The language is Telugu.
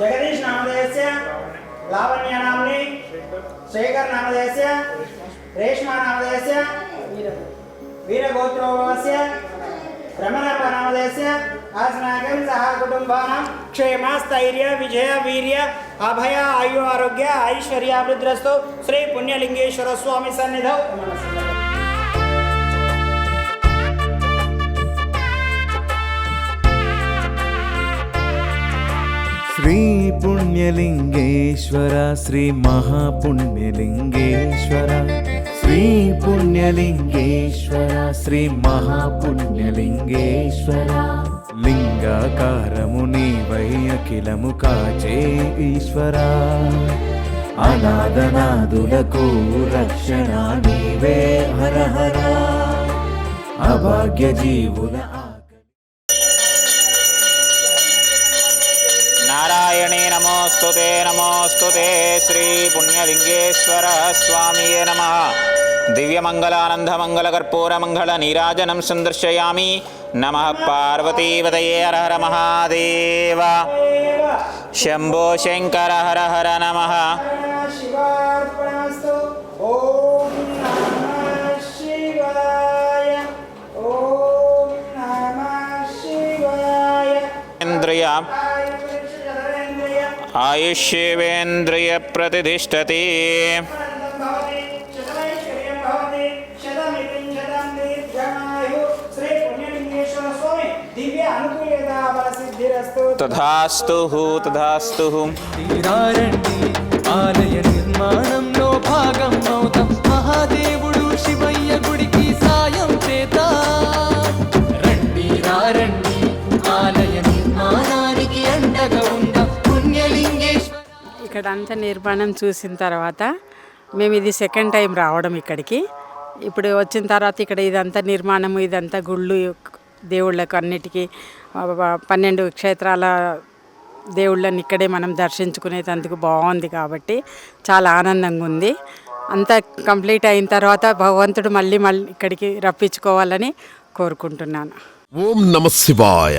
जगदीश नामधेय लावण्य शेखर नामधेय से रेशमा नामधेय से वीरगोत्रोभवस्य रमणप विजय वीर अभय, आयु, आरोग्य ऐश्वर्याभिद्रस्तु श्रीपुण्यलिङ्गेश्वरस्वामी स्वामी सन्निध। శ్రీ పుణ్యలింగేశ్వర శ్రీ మహాపుణ్యలింగేశ్వర శ్రీ పుణ్యలింగేశ్వర శ్రీ మహాపుణ్యలింగేశ్వర. లింగాకారము నీవై అఖిలము కాచే ఈశ్వర. అనాథనాదులకు రక్షణ నీవే హర హర అభాగ్య జీవుల నమోస్తు తే నమోస్తు తే శ్రీ పుణ్యలింగేశ్వర స్వామియే నమ. దివ్యమంగళానందమంగళకర్పూరమంగళనీరాజనం సందర్శయామి. నమ పార్వతీవతయే హర హర మహాదేవ. శంభో శంకర హర హర నమ. ఇంద్రియ ఆయుష్యేంద్రియ ప్రతిష్టతి అనంతం తథాస్తు తథాస్తు ఆలయ నిర్మాణంలో భాగంలో ఇక్కడ అంతా నిర్మాణం చూసిన తర్వాత మేము ఇది సెకండ్ టైం రావడం ఇక్కడికి. ఇప్పుడు వచ్చిన తర్వాత ఇక్కడ ఇదంతా నిర్మాణం ఇదంతా గుళ్ళు దేవుళ్ళకు అన్నిటికీ పన్నెండు క్షేత్రాల దేవుళ్ళని ఇక్కడే మనం దర్శించుకునేటందుకు బాగుంది కాబట్టి చాలా ఆనందంగా ఉంది. అంతా కంప్లీట్ అయిన తర్వాత భగవంతుడు మళ్ళీ మళ్ళీ ఇక్కడికి రప్పించుకోవాలని కోరుకుంటున్నాను. ఓం నమ శివాయ.